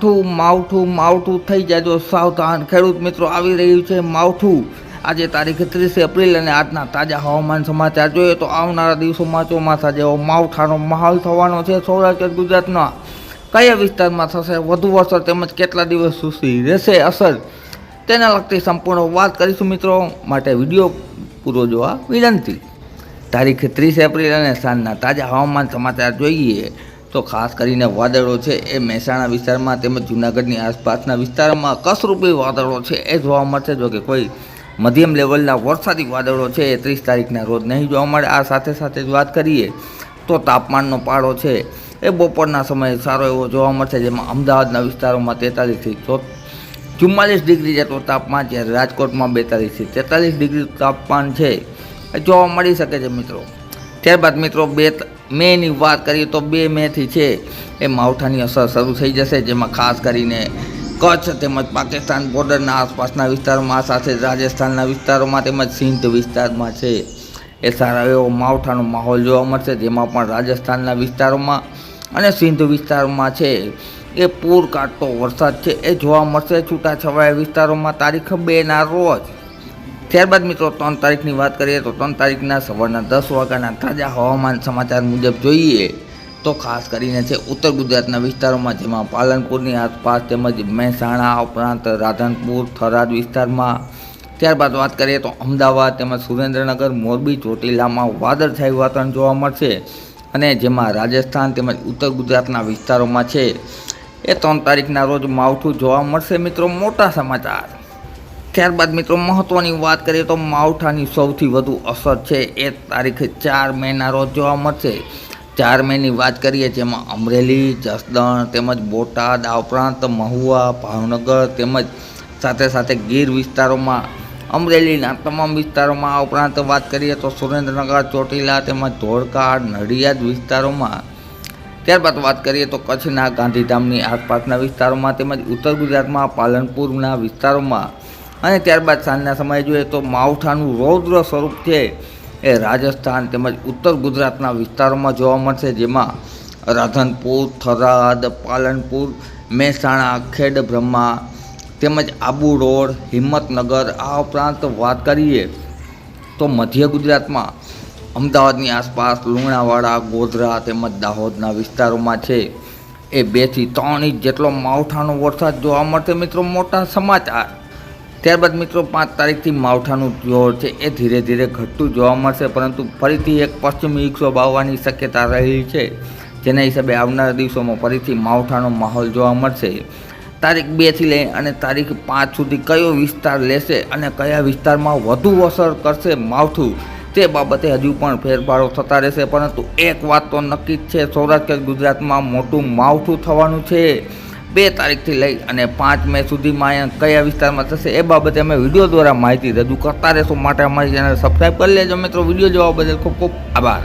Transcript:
માવઠું માવઠું માવઠું થઈ જાજો સાવધાન. ખેડૂત મિત્રો, આવી રહ્યું છે માવઠું. આજે તારીખ ત્રીસ એપ્રિલ અને આજના તાજા હવામાન સમાચાર જોઈએ તો આવનારા દિવસોમાં ચોમાસા જેવો માવઠાનો માહોલ થવાનો છે સૌરાષ્ટ્ર, ગુજરાતના. કયા વિસ્તારમાં થશે, વધુ અસર તેમજ કેટલા દિવસ સુધી રહેશે અસર? તેના લગતી સંપૂર્ણ વાત કરીશું મિત્રો. માટે વીડિયો પૂરો જોવા વિનંતી. તારીખ ત્રીસ એપ્રિલ અને સાંજના તાજા હવામાન સમાચાર જોઈએ. તો ખાસ કરીને વાદળો છે એ મહેસાણા વિસ્તારમાં તેમજ જૂનાગઢની આસપાસના વિસ્તારમાં કસરૂપી વાદળો છે. એ જોવા મળશે જો કે કોઈ મધ્યમ લેવલના વરસાદી વાદળો છે એ ત્રીસ તારીખના રોજ નહીં જોવા મળે. આ સાથે સાથે જ વાત કરીએ તો તાપમાનનો પાળો છે એ બપોરના સમયે સારો એવો જોવા મળશે, જેમાં અમદાવાદના વિસ્તારોમાં તેતાલીસથી ચો ચુમ્માલીસ ડિગ્રી જેટલું તાપમાન જ્યારે રાજકોટમાં બેતાલીસથી તેતાલીસ ડિગ્રી તાપમાન છે. એ જોવા મળી શકે છે મિત્રો. ત્યારબાદ મિત્રો બે મેની વાત કરીએ તો બે મેથી છે. એ માવઠાની અસર શરૂ થઈ જશે, જેમાં ખાસ કરીને કચ્છ તેમજ પાકિસ્તાન બોર્ડરના આસપાસના વિસ્તારોમાં, સાથે રાજસ્થાનના વિસ્તારોમાં તેમજ સિંધ વિસ્તારમાં છે. એ સારા એવો માવઠાનો માહોલ જોવા મળશે, જેમાં પણ રાજસ્થાનના વિસ્તારોમાં અને સિંધ વિસ્તારોમાં છે. એ પૂર કાઢતો વરસાદ છે, એ જોવા મળશે. છૂટાછવાયા વિસ્તારોમાં તારીખ બેના રોજ ત્યારબાદ મિત્રો ત્રણ તારીખની વાત કરીએ તો ત્રણ તારીખના સવારના દસ વાગ્યાના તાજા હવામાન સમાચાર મુજબ જોઈએ તો ખાસ કરીને છે ઉત્તર ગુજરાતના વિસ્તારોમાં, જેમાં પાલનપુરની આસપાસ તેમજ મહેસાણા ઉપરાંત રાધનપુર, થરાદ વિસ્તારમાં. ત્યારબાદ વાત કરીએ તો અમદાવાદ તેમજ સુરેન્દ્રનગર, મોરબી, ચોટીલામાં વાદળછાયું વાતાવરણ જોવા મળશે અને જેમાં રાજસ્થાન તેમજ ઉત્તર ગુજરાતના વિસ્તારોમાં છે. એ ત્રણ તારીખના રોજ માવઠું જોવા મળશે મિત્રો. મોટા સમાચાર. ત્યારબાદ મિત્રો મહત્ત્વની વાત કરીએ તો માવઠાની સૌથી વધુ અસર છે એ તારીખે ચાર મેના રોજ જોવા મળશે. ચાર મેની વાત કરીએ જેમાં અમરેલી, જસદણ તેમજ બોટાદ, આ ઉપરાંત મહુવા, ભાવનગર તેમજ સાથે સાથે ગીર વિસ્તારોમાં. અમરેલીના તમામ વિસ્તારોમાં આ ઉપરાંત વાત કરીએ તો સુરેન્દ્રનગર, ચોટીલા તેમજ ધોળકા નડિયાદ વિસ્તારોમાં. ત્યારબાદ વાત કરીએ તો કચ્છના ગાંધીધામની આસપાસના વિસ્તારોમાં તેમજ ઉત્તર ગુજરાતમાં પાલનપુરના વિસ્તારોમાં. અને ત્યારબાદ સાંજના સમયે જોઈએ તો માવઠાનું રૌદ્ર સ્વરૂપ છે એ રાજસ્થાન તેમજ ઉત્તર ગુજરાતના વિસ્તારોમાં જોવા મળશે, જેમાં રાધનપુર, થરાદ, પાલનપુર, મહેસાણા ખેડબ્રહ્મા તેમજ આબુ રોડ, હિંમતનગર, આ ઉપરાંત વાત કરીએ તો મધ્ય ગુજરાતમાં અમદાવાદની આસપાસ લુણાવાડા, ગોધરા તેમજ દાહોદના વિસ્તારોમાં છે. એ બેથી ત્રણ ઇંચ જેટલો માવઠાનો વરસાદ જોવા મળશે મિત્રો. મોટા સમાચાર. ત્યારબાદ મિત્રો પાંચ તારીખથી માવઠાનું જોર છે. એ ધીરે ધીરે ઘટતું જોવા મળશે, પરંતુ ફરીથી એક પશ્ચિમી વિક્ષોભ આવવાની શક્યતા રહેલી છે, જેના હિસાબે આવનારા દિવસોમાં ફરીથી માવઠાનો માહોલ જોવા મળશે. તારીખ બેથી લઈ અને તારીખ પાંચ સુધી કયો વિસ્તાર લેશે અને કયા વિસ્તારમાં વધુ અસર કરશે માવઠું, તે બાબતે હજુ પણ ફેરફારો થતા રહેશે, પરંતુ એક વાત તો નક્કી જ છે, સૌરાષ્ટ્ર ગુજરાતમાં મોટું માવઠું થવાનું છે. બે તારીખથી લઈ અને પાંચ મે સુધીમાં અહીંયા કયા વિસ્તારમાં થશે એ બાબતે અમે વીડિયો દ્વારા માહિતી રજૂ કરતા રહેશું. માટે અમારી ચેનલ સબસ્ક્રાઈબ કરી લેજો મિત્રો. વીડિયો જોવા બદલ ખૂબ ખૂબ આભાર.